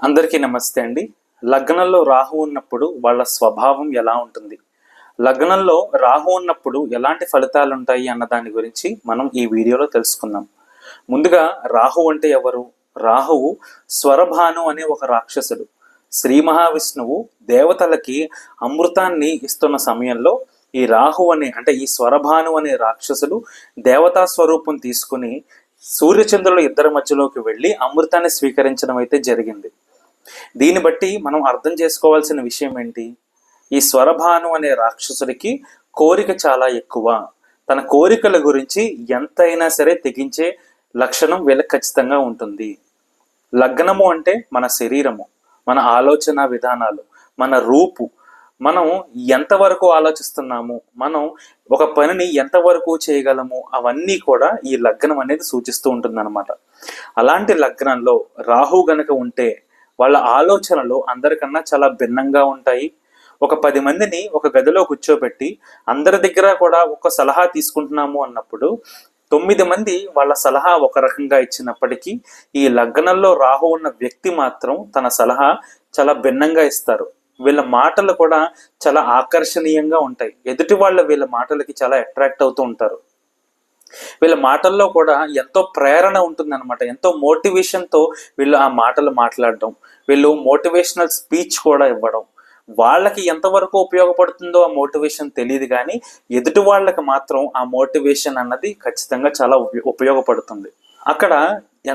అందరికీ నమస్తే అండి. లగ్నంలో రాహు ఉన్నప్పుడు వాళ్ళ స్వభావం ఎలా ఉంటుంది? లగ్నంలో రాహు ఉన్నప్పుడు ఎలాంటి ఫలితాలు ఉంటాయి అన్న దాని గురించి మనం ఈ వీడియోలో తెలుసుకుందాం. ముందుగా రాహు అంటే ఎవరు? రాహువు స్వరభాను అనే ఒక రాక్షసుడు. శ్రీ మహావిష్ణువు దేవతలకి అమృతాన్ని ఇస్తున్న సమయంలో ఈ రాహు అనే అంటే ఈ స్వరభాను అనే రాక్షసుడు దేవతా స్వరూపం తీసుకుని సూర్యచంద్రుల ఇద్దరి మధ్యలోకి వెళ్ళి అమృతాన్ని స్వీకరించడం అయితే జరిగింది. దీన్ని బట్టి మనం అర్థం చేసుకోవాల్సిన విషయం ఏంటి? ఈ స్వరభాను అనే రాక్షసుడికి కోరిక చాలా ఎక్కువ. తన కోరికల గురించి ఎంతైనా సరే తెగించే లక్షణం వీళ్ళకి ఖచ్చితంగా ఉంటుంది. లగ్నము అంటే మన శరీరము మన ఆలోచన విధానాలు మన రూపు. మనం ఎంతవరకు ఆలోచిస్తున్నాము మనం ఒక పనిని ఎంతవరకు చేయగలము అవన్నీ కూడా ఈ లగ్నం అనేది సూచిస్తూ ఉంటుంది అలాంటి లగ్నంలో రాహు గనక ఉంటే వాళ్ళ ఆలోచనలు అందరికన్నా చాలా భిన్నంగా ఉంటాయి. ఒక పది మందిని ఒక గదిలో కూర్చోబెట్టి అందరి దగ్గర కూడా ఒక సలహా తీసుకుంటున్నాము అన్నప్పుడు తొమ్మిది మంది వాళ్ళ సలహా ఒక రకంగా ఇచ్చినప్పటికీ ఈ లగ్నంలో రాహు ఉన్న వ్యక్తి మాత్రం తన సలహా చాలా భిన్నంగా ఇస్తారు. వీళ్ళ మాటలు కూడా చాలా ఆకర్షణీయంగా ఉంటాయి. ఎదుటి వాళ్ళ వీళ్ళ మాటలకి చాలా అట్రాక్ట్ అవుతూ ఉంటారు. వీళ్ళ మాటల్లో కూడా ఎంతో ప్రేరణ ఉంటుందన్నమాట. ఎంతో మోటివేషన్తో వీళ్ళు ఆ మాటలు మాట్లాడడం వీళ్ళు మోటివేషనల్ స్పీచ్ కూడా ఇవ్వడం. వాళ్ళకి ఎంతవరకు ఉపయోగపడుతుందో ఆ మోటివేషన్ తెలియదు కానీ ఎదుటి వాళ్ళకి మాత్రం ఆ మోటివేషన్ అన్నది ఖచ్చితంగా చాలా ఉపయోగపడుతుంది. అక్కడ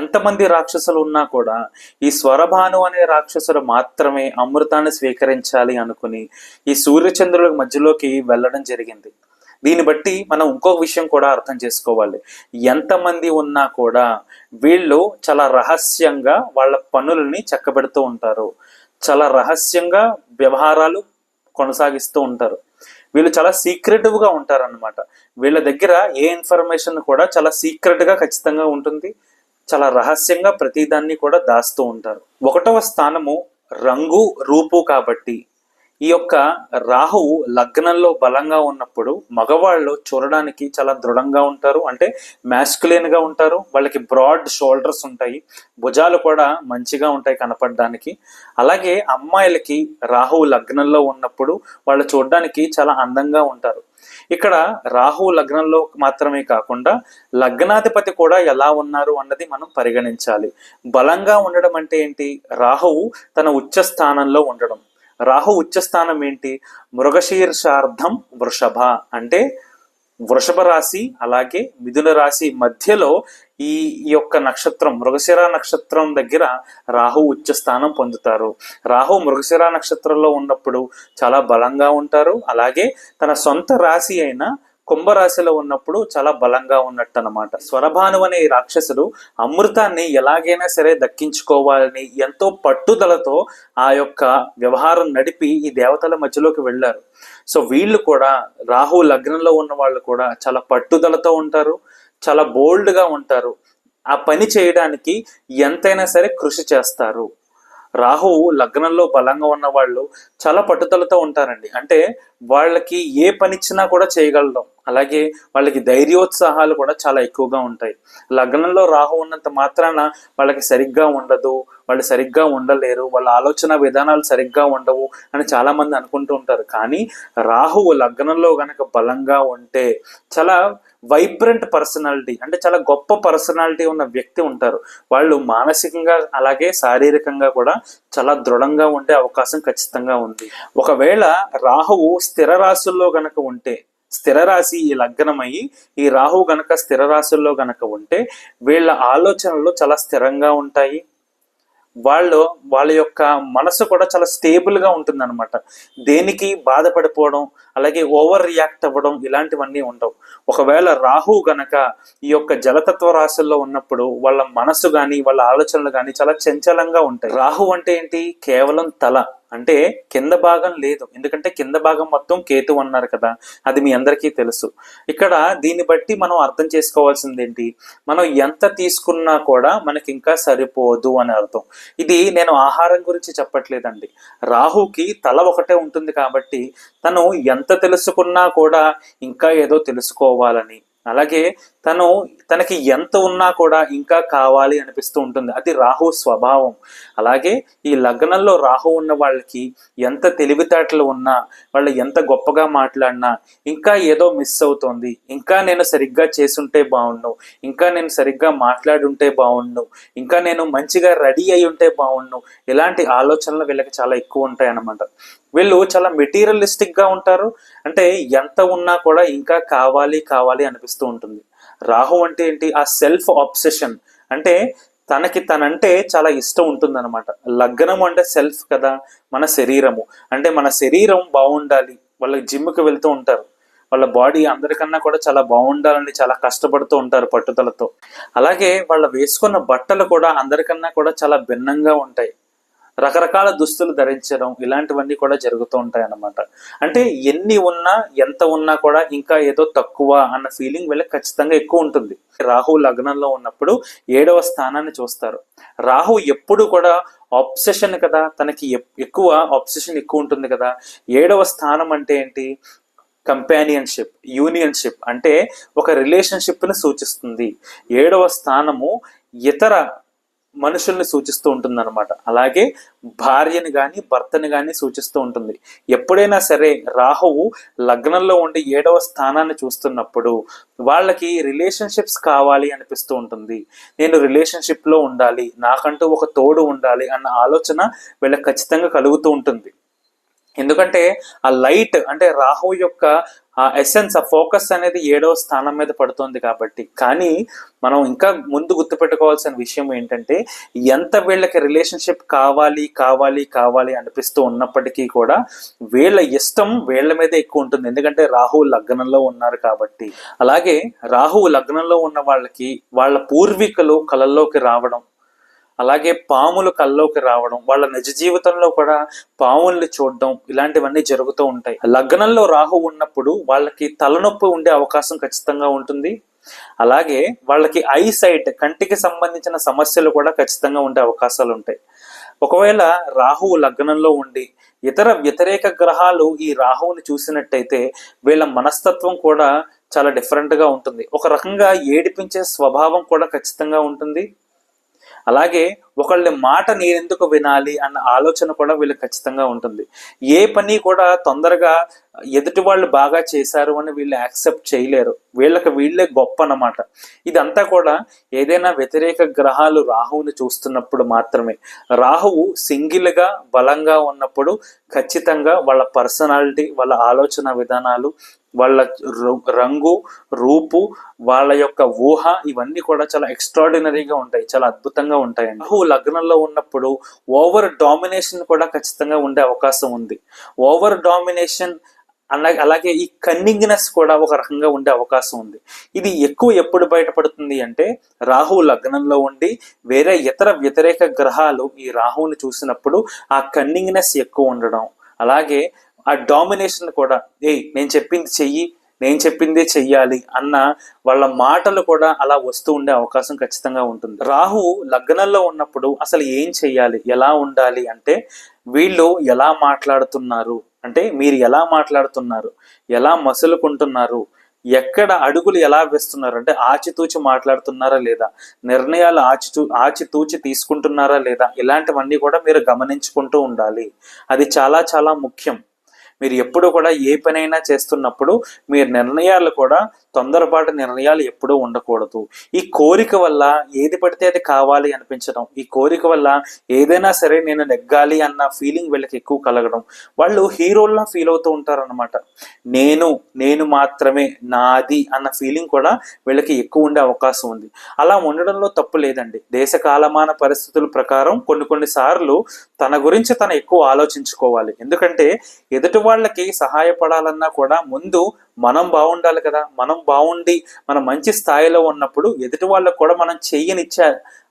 ఎంతమంది రాక్షసులు ఉన్నా కూడా ఈ స్వరభాను అనే రాక్షసుడు మాత్రమే అమృతాన్ని స్వీకరించాలి అనుకుని ఈ సూర్యచంద్రుల మధ్యలోకి వెళ్ళడం జరిగింది. దీన్ని బట్టి మనం ఇంకొక విషయం కూడా అర్థం చేసుకోవాలి. ఎంతమంది ఉన్నా కూడా వీళ్ళు చాలా రహస్యంగా వాళ్ళ పనులని చక్కబెడుతూ ఉంటారు. చాలా రహస్యంగా వ్యవహారాలు కొనసాగిస్తూ ఉంటారు. వీళ్ళు చాలా సీక్రెటివ్గా ఉంటారనమాట వీళ్ళ దగ్గర ఏ ఇన్ఫర్మేషన్ కూడా చాలా సీక్రెట్గా ఖచ్చితంగా ఉంటుంది. చాలా రహస్యంగా ప్రతిదాన్ని కూడా దాస్తూ ఉంటారు. ఒకటవ స్థానము రంగు రూపు కాబట్టి ఈ యొక్క రాహువు లగ్నంలో బలంగా ఉన్నప్పుడు మగవాళ్ళు చూడడానికి చాలా దృఢంగా ఉంటారు. అంటే masculine గా ఉంటారు. వాళ్ళకి బ్రాడ్ షోల్డర్స్ ఉంటాయి. భుజాలు కూడా మంచిగా ఉంటాయి కనపడడానికి. అలాగే అమ్మాయిలకి రాహువు లగ్నంలో ఉన్నప్పుడు వాళ్ళు చూడడానికి చాలా అందంగా ఉంటారు. ఇక్కడ రాహు లగ్నంలో మాత్రమే కాకుండా లగ్నాధిపతి కూడా ఎలా ఉన్నారు అన్నది మనం పరిగణించాలి. బలంగా ఉండడం అంటే ఏంటి? రాహువు తన ఉచ్చ స్థానంలో ఉండడం. రాహు ఉచ్చస్థానం ఏంటి? మృగశీర్షార్థం వృషభ. అంటే వృషభ రాశి అలాగే మిథున రాశి మధ్యలో ఈ ఈ యొక్క నక్షత్రం మృగశిర నక్షత్రం దగ్గర రాహు ఉచ్చ స్థానం పొందుతారు. రాహు మృగశిర నక్షత్రంలో ఉన్నప్పుడు చాలా బలంగా ఉంటారు. అలాగే తన సొంత రాశి అయిన కుంభరాశిలో ఉన్నప్పుడు చాలా బలంగా ఉన్నట్టు అనమాట స్వరభాను అనే ఈ రాక్షసుడు అమృతాన్ని ఎలాగైనా సరే దక్కించుకోవాలని ఎంతో పట్టుదలతో ఆ యొక్క వ్యవహారం నడిపి ఈ దేవతల మధ్యలోకి వెళ్ళారు. సో వీళ్ళు కూడా రాహు లగ్నంలో ఉన్న వాళ్ళు కూడా చాలా పట్టుదలతో ఉంటారు చాలా బోల్డ్గా ఉంటారు. ఆ పని చేయడానికి ఎంతైనా సరే కృషి చేస్తారు. రాహువు లగ్నంలో బలంగా ఉన్న వాళ్ళు చాలా పట్టుదలతో ఉంటారండి. అంటే వాళ్ళకి ఏ పని ఇచ్చినా కూడా చేయగలడం. అలాగే వాళ్ళకి ధైర్యోత్సాహాలు కూడా చాలా ఎక్కువగా ఉంటాయి. లగ్నంలో రాహు ఉన్నంత మాత్రాన వాళ్ళకి సరిగ్గా ఉండదు. వాళ్ళు సరిగ్గా ఉండలేరు వాళ్ళ ఆలోచన విధానాలు సరిగ్గా ఉండవు అని చాలా మంది అనుకుంటూ ఉంటారు. కానీ రాహువు లగ్నంలో గనక బలంగా ఉంటే చాలా వైబ్రెంట్ పర్సనాలిటీ అంటే చాలా గొప్ప పర్సనాలిటీ ఉన్న వ్యక్తి ఉంటారు. వాళ్ళు మానసికంగా అలాగే శారీరకంగా కూడా చాలా దృఢంగా ఉండే అవకాశం ఖచ్చితంగా ఉంది. ఒకవేళ రాహువు స్థిర రాశుల్లో గనక ఉంటే స్థిర రాశి ఈ లగ్నమయ్యి ఈ రాహు గనక స్థిర రాశుల్లో గనక ఉంటే వీళ్ళ ఆలోచనలు చాలా స్థిరంగా ఉంటాయి. వాళ్ళు వాళ్ళ యొక్క మనసు కూడా చాలా స్టేబుల్గా ఉంటుంది అనమాట దేనికి బాధపడిపోవడం అలాగే ఓవర్ రియాక్ట్ అవ్వడం ఇలాంటివన్నీ ఉండవు. ఒకవేళ రాహు గనక ఈ యొక్క జలతత్వ రాశుల్లో ఉన్నప్పుడు వాళ్ళ మనసు కానీ వాళ్ళ ఆలోచనలు కానీ చాలా చంచలంగా ఉంటాయి. రాహు అంటే ఏంటి? కేవలం తల. అంటే కింద భాగం లేదు. ఎందుకంటే కింద భాగం మొత్తం కేతు అన్నారు కదా అది మీ అందరికీ తెలుసు. ఇక్కడ దీన్ని బట్టి మనం అర్థం చేసుకోవాల్సింది ఏంటి? మనం ఎంత తీసుకున్నా కూడా మనకి ఇంకా సరిపోదు అని అర్థం. ఇది నేను ఆహారం గురించి చెప్పట్లేదండి. రాహుకి తల ఒకటే ఉంటుంది కాబట్టి తను ఎంత తెలుసుకున్నా కూడా ఇంకా ఏదో తెలుసుకోవాలని. అలాగే తను తనకి ఎంత ఉన్నా కూడా ఇంకా కావాలి అనిపిస్తూ ఉంటుంది. అది రాహు స్వభావం. అలాగే ఈ లగ్నంలో రాహు ఉన్న వాళ్ళకి ఎంత తెలివితేటలు ఉన్నా వాళ్ళు ఎంత గొప్పగా మాట్లాడినా ఇంకా ఏదో మిస్ అవుతోంది. ఇంకా నేను సరిగ్గా చేసుంటే బాగుండు ఇంకా నేను సరిగ్గా మాట్లాడుంటే బాగుండు ఇంకా నేను మంచిగా రెడీ అయి ఉంటే బాగుండు ఇలాంటి ఆలోచనలు వీళ్ళకి చాలా ఎక్కువ ఉంటాయి అన్నమాట వీళ్ళు చాలా మెటీరియలిస్టిక్గా ఉంటారు. అంటే ఎంత ఉన్నా కూడా ఇంకా కావాలి కావాలి అనిపిస్తూ ఉంటుంది. రాహు అంటే ఏంటి? ఆ సెల్ఫ్ ఆబ్సెషన్ అంటే తనకి తనంటే చాలా ఇష్టం ఉంటుంది అనమాట లగ్నం అంటే సెల్ఫ్ కదా మన శరీరము. అంటే మన శరీరం బాగుండాలి. వాళ్ళ జిమ్కి వెళ్తూ ఉంటారు. వాళ్ళ బాడీ అందరికన్నా కూడా చాలా బాగుండాలని చాలా కష్టపడుతూ ఉంటారు పట్టుదలతో. అలాగే వాళ్ళ వేసుకున్న బట్టలు కూడా అందరికన్నా కూడా చాలా భిన్నంగా ఉంటాయి. రకరకాల దుస్తులు ధరించడం ఇలాంటివన్నీ కూడా జరుగుతూ ఉంటాయి అన్నమాట అంటే ఎన్ని ఉన్నా ఎంత ఉన్నా కూడా ఇంకా ఏదో తక్కువ అన్న ఫీలింగ్ వీళ్ళకి ఖచ్చితంగా ఎక్కువ ఉంటుంది. రాహు లగ్నంలో ఉన్నప్పుడు ఏడవ స్థానాన్ని చూస్తారు. రాహు ఎప్పుడు కూడా ఆప్సెషన్ కదా తనకి ఎప్- ఎక్కువ ఆప్సెషన్ ఎక్కువ ఉంటుంది కదా. ఏడవ స్థానం అంటే ఏంటి? కంపానియన్షిప్ యూనియన్షిప్ అంటే ఒక రిలేషన్షిప్ని సూచిస్తుంది. ఏడవ స్థానము ఇతర మనుషుల్ని సూచిస్తూ ఉంటుంది అనమాట అలాగే భార్యని కానీ భర్తని కానీ సూచిస్తూ ఉంటుంది. ఎప్పుడైనా సరే రాహువు లగ్నంలో ఉండే ఏడవ స్థానాన్ని చూస్తున్నప్పుడు వాళ్ళకి రిలేషన్షిప్స్ కావాలి అనిపిస్తూ ఉంటుంది. నేను రిలేషన్షిప్లో ఉండాలి నాకంటూ ఒక తోడు ఉండాలి అన్న ఆలోచన వీళ్ళకి ఖచ్చితంగా కలుగుతూ ఉంటుంది. ఎందుకంటే ఆ లైట్ అంటే రాహు యొక్క ఆ ఎసెన్స్ ఆ ఫోకస్ అనేది ఏడవ స్థానం మీద పడుతుంది కాబట్టి. కానీ మనం ఇంకా ముందు గుర్తుపెట్టుకోవాల్సిన విషయం ఏంటంటే ఎంత వీళ్ళకి రిలేషన్షిప్ కావాలి కావాలి కావాలి అనిపిస్తూ ఉన్నప్పటికీ కూడా వీళ్ళ ఇష్టం వీళ్ళ మీద ఎక్కువ ఉంటుంది. ఎందుకంటే రాహు లగ్నంలో ఉన్నారు కాబట్టి. అలాగే రాహువు లగ్నంలో ఉన్న వాళ్ళకి వాళ్ళ పూర్వీకులు కళల్లోకి రావడం అలాగే పాములు కల్లోకి రావడం వాళ్ళ నిజ జీవితంలో కూడా పాముల్ని చూడడం ఇలాంటివన్నీ జరుగుతూ ఉంటాయి. లగ్నంలో రాహు ఉన్నప్పుడు వాళ్ళకి తలనొప్పి ఉండే అవకాశం ఖచ్చితంగా ఉంటుంది. అలాగే వాళ్ళకి ఐ సైట్ కంటికి సంబంధించిన సమస్యలు కూడా ఖచ్చితంగా ఉండే అవకాశాలు ఉంటాయి. ఒకవేళ రాహువు లగ్నంలో ఉండి ఇతర వ్యతిరేక గ్రహాలు ఈ రాహువుని చూసినట్టయితే వీళ్ళ మనస్తత్వం కూడా చాలా డిఫరెంట్గా ఉంటుంది. ఒక రకంగా ఏడిపించే స్వభావం కూడా ఖచ్చితంగా ఉంటుంది. అలాగే ఒకళ్ళ మాట నేనెందుకు వినాలి అన్న ఆలోచన కూడా వీళ్ళకి ఖచ్చితంగా ఉంటుంది. ఏ పని కూడా తొందరగా ఎదుటి వాళ్ళు బాగా చేశారు అని వీళ్ళు యాక్సెప్ట్ చేయలేరు. వీళ్ళకి వీళ్ళే గొప్ప అన్నమాట. ఇదంతా కూడా ఏదైనా వ్యతిరేక గ్రహాలు రాహువుని చూస్తున్నప్పుడు మాత్రమే. రాహువు సింగిల్గా బలంగా ఉన్నప్పుడు ఖచ్చితంగా వాళ్ళ పర్సనాలిటీ వాళ్ళ ఆలోచన విధానాలు వాళ్ళ రంగు రూపు వాళ్ళ యొక్క ఊహ ఇవన్నీ కూడా చాలా ఎక్స్ట్రాడినరీగా ఉంటాయి చాలా అద్భుతంగా ఉంటాయండి. రాహు లగ్నంలో ఉన్నప్పుడు ఓవర్ డామినేషన్ కూడా ఖచ్చితంగా ఉండే అవకాశం ఉంది. ఓవర్ డామినేషన్ అలాగే అలాగే ఈ కన్నింగ్నెస్ కూడా ఒక రకంగా ఉండే అవకాశం ఉంది. ఇది ఎక్కువ ఎప్పుడు బయటపడుతుంది అంటే రాహు లగ్నంలో ఉండి వేరే ఇతర వ్యతిరేక గ్రహాలు ఈ రాహువుని చూసినప్పుడు ఆ కన్నింగ్నెస్ ఎక్కువ ఉండడం. అలాగే ఆ డామినేషన్ కూడా ఏయ్ నేను చెప్పింది చెయ్యి నేను చెప్పిందే చెయ్యాలి అన్న వాళ్ళ మాటలు కూడా అలా వస్తూ ఉండే అవకాశం ఖచ్చితంగా ఉంటుంది. రాహు లగ్నంలో ఉన్నప్పుడు అసలు ఏం చెయ్యాలి? ఎలా ఉండాలి? అంటే వీళ్ళు ఎలా మాట్లాడుతున్నారు? అంటే మీరు ఎలా మాట్లాడుతున్నారు? ఎలా మసులుకుంటున్నారు? ఎక్కడ అడుగులు ఎలా వేస్తున్నారు? అంటే ఆచితూచి మాట్లాడుతున్నారా లేదా? నిర్ణయాలు ఆచితూ ఆచితూచి తీసుకుంటున్నారా లేదా? ఇలాంటివన్నీ కూడా మీరు గమనించుకుంటూ ఉండాలి. అది చాలా చాలా ముఖ్యం. మీరు ఎప్పుడు కూడా ఏ పనైనా చేస్తున్నప్పుడు మీ నిర్ణయాలు కూడా తొందరపాటు నిర్ణయాలు ఎప్పుడూ ఉండకూడదు. ఈ కోరిక వల్ల ఏది పడితే అది కావాలి అనిపించడం ఈ కోరిక వల్ల ఏదైనా సరే నేను నెగ్గాలి అన్న ఫీలింగ్ వీళ్ళకి ఎక్కువ కలగడం. వాళ్ళు హీరోల్లా ఫీల్ అవుతూ ఉంటారు అనమాట నేను నేను మాత్రమే నాది అన్న ఫీలింగ్ కూడా వీళ్ళకి ఎక్కువ ఉండే అవకాశం ఉంది. అలా ఉండడంలో తప్పు లేదండి. దేశ కాలమాన పరిస్థితుల ప్రకారం కొన్ని కొన్ని సార్లు తన గురించి తను ఎక్కువ ఆలోచించుకోవాలి. ఎందుకంటే ఎదుటి వాళ్ళకి సహాయపడాలన్నా కూడా ముందు మనం బాగుండాలి కదా. మనం బాగుండి మనం మంచి స్థాయిలో ఉన్నప్పుడు ఎదుటి వాళ్ళకు కూడా మనం చెయ్యనిచ్చే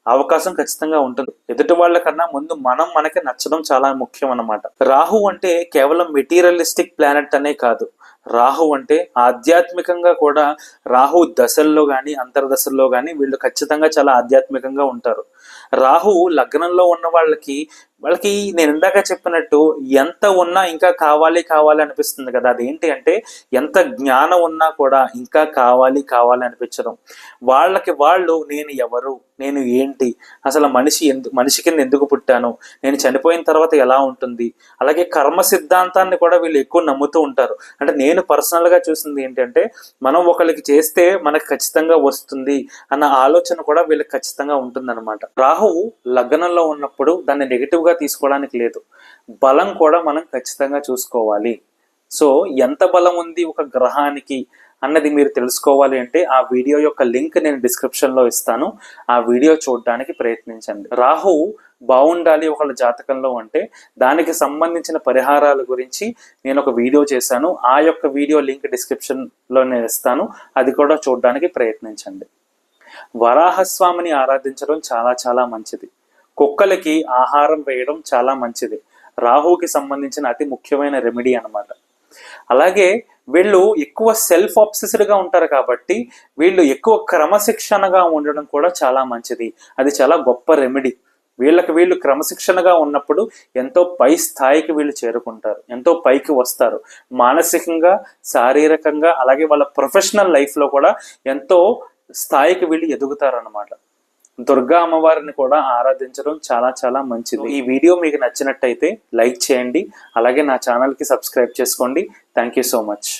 అవకాశం ఖచ్చితంగా ఉంటుంది. ఎదుటి వాళ్ళకన్నా ముందు మనం మనకి నచ్చడం చాలా ముఖ్యం అన్నమాట రాహు అంటే కేవలం మెటీరియలిస్టిక్ ప్లానెట్ అనే కాదు. రాహు అంటే ఆధ్యాత్మికంగా కూడా రాహు దశల్లో కానీ అంతర్దశల్లో కానీ వీళ్ళు ఖచ్చితంగా చాలా ఆధ్యాత్మికంగా ఉంటారు. రాహు లగ్నంలో ఉన్న వాళ్ళకి వాళ్ళకి నేను ఇందాక చెప్పినట్టు ఎంత ఉన్నా ఇంకా కావాలి కావాలి అనిపిస్తుంది కదా. అదేంటి అంటే ఎంత జ్ఞానం ఉన్నా కూడా ఇంకా కావాలి కావాలి అనిపించడం వాళ్ళకి వాళ్ళు నేను ఎవరు నేను ఏంటి అసలు మనిషి ఎందు మనిషి కింద ఎందుకు పుట్టాను నేను చనిపోయిన తర్వాత ఎలా ఉంటుంది? అలాగే కర్మ సిద్ధాంతాన్ని కూడా వీళ్ళు ఎక్కువ నమ్ముతూ ఉంటారు. అంటే నేను పర్సనల్గా చూసింది ఏంటంటే మనం ఒకరికి చేస్తే మనకు ఖచ్చితంగా వస్తుంది అన్న ఆలోచన కూడా వీళ్ళకి ఖచ్చితంగా ఉంటుందన్నమాట. రాహువు లగ్నంలో ఉన్నప్పుడు దాన్ని నెగిటివ్గా తీసుకోవడానికి లేదు. బలం కూడా మనం ఖచ్చితంగా చూసుకోవాలి. సో ఎంత బలం ఉంది ఒక గ్రహానికి అన్నది మీరు తెలుసుకోవాలి అంటే ఆ వీడియో యొక్క లింక్ నేను డిస్క్రిప్షన్లో ఇస్తాను. ఆ వీడియో చూడడానికి ప్రయత్నించండి. రాహు బాగుండాలి ఒకళ్ళ జాతకంలో అంటే దానికి సంబంధించిన పరిహారాల గురించి నేను ఒక వీడియో చేశాను. ఆ యొక్క వీడియో లింక్ డిస్క్రిప్షన్లో నేను ఇస్తాను. అది కూడా చూడడానికి ప్రయత్నించండి. వరాహస్వామిని ఆరాధించడం చాలా చాలా మంచిది. కుక్కలకి ఆహారం వేయడం చాలా మంచిది. రాహువుకి సంబంధించిన అతి ముఖ్యమైన రెమెడీ అన్నమాట. అలాగే వీళ్ళు ఎక్కువ సెల్ఫ్ ఆబ్సెస్డ్గా ఉంటారు కాబట్టి వీళ్ళు ఎక్కువ క్రమశిక్షణగా ఉండడం కూడా చాలా మంచిది. అది చాలా గొప్ప రెమెడీ. వీళ్ళకి వీళ్ళు క్రమశిక్షణగా ఉన్నప్పుడు ఎంతో పై స్థాయికి వీళ్ళు చేరుకుంటారు. ఎంతో పైకి వస్తారు. మానసికంగా శారీరకంగా అలాగే వాళ్ళ ప్రొఫెషనల్ లైఫ్లో కూడా ఎంతో స్థాయికి వీళ్ళు ఎదుగుతారు అనమాట దుర్గా అమ్మవారిని కూడా ఆరాధించడం చాలా చాలా మంచిది. ఈ వీడియో మీకు నచ్చినట్టయితే లైక్ చేయండి అలాగే నా ఛానల్కి సబ్స్క్రైబ్ చేసుకోండి. Thank you so much